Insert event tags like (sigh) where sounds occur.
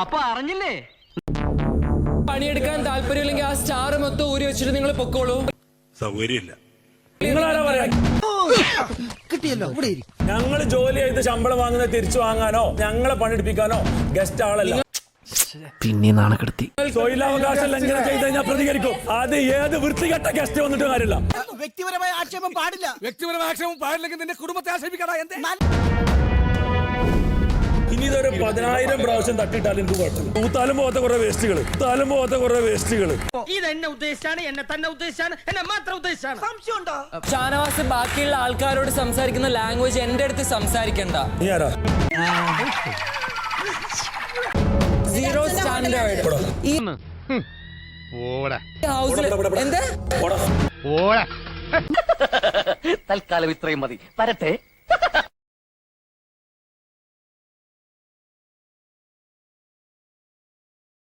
അപ്പൊ അറിഞ്ഞില്ലേ? പണിയെടുക്കാൻ താല്പര്യമില്ലെങ്കിൽ ആ സ്റ്റാർ മൊത്തം ഊരി വെച്ചിട്ട് നിങ്ങൾ പൊക്കോളൂ. സൗകര്യമില്ല. നിങ്ങളാരാ പറയാ? ഞങ്ങൾ ജോലി ചെയ്ത് ശമ്പളം വാങ്ങുന്നത് തിരിച്ചു വാങ്ങാനോ ഞങ്ങളെ പണിയെടുപ്പിക്കാനോ ഗസ്റ്റ് ആളല്ല. പിന്നെ നാണക്കെടുത്തി തൊഴിലവകാശം ലംഘനം ചെയ്ത് കഴിഞ്ഞാൽ പ്രതികരിക്കും. അത് ഏത് വൃത്തികെട്ട ഗസ്റ്റ് വന്നിട്ട് കാര്യമില്ല. വ്യക്തിപരമായ ആക്ഷേപം പാടില്ല. വ്യക്തിപരമായ ആക്ഷേപം പാടില്ലെങ്കിൽ നിന്റെ കുടുംബത്തെ ആക്ഷേപിക്കടാ എന്തേ? പതിനായിരം പ്രാവശ്യം തട്ടിയിട്ടാലും എനിക്ക് കുഴപ്പമില്ല. തൂത്താലും പോകാത്ത കുറെ വേസ്റ്റുകൾ തൂത്താലും പോകാത്ത കുറെ വേസ്റ്റുകൾ ഇത് എന്നെ ഉദ്ദേശിച്ചാണ് എന്നെ തന്നെ ഉദ്ദേശിച്ചാണ് എന്നെ മാത്രം ഉദ്ദേശിച്ചാണ്. സംശയമുണ്ടോ? ഷാനവാസ് ബാക്കിയുള്ള ആൾക്കാരോട് സംസാരിക്കുന്ന ലാംഗ്വേജ് എന്റെ അടുത്ത് സംസാരിക്കണ്ട. നീ ആരാ? സീറോ സ്റ്റാൻഡേർഡ് ഈ ഹൗസിൽ എന്താ? (laughs) തൽക്കാലം ഇത്രയും മതി. വരട്ടെ.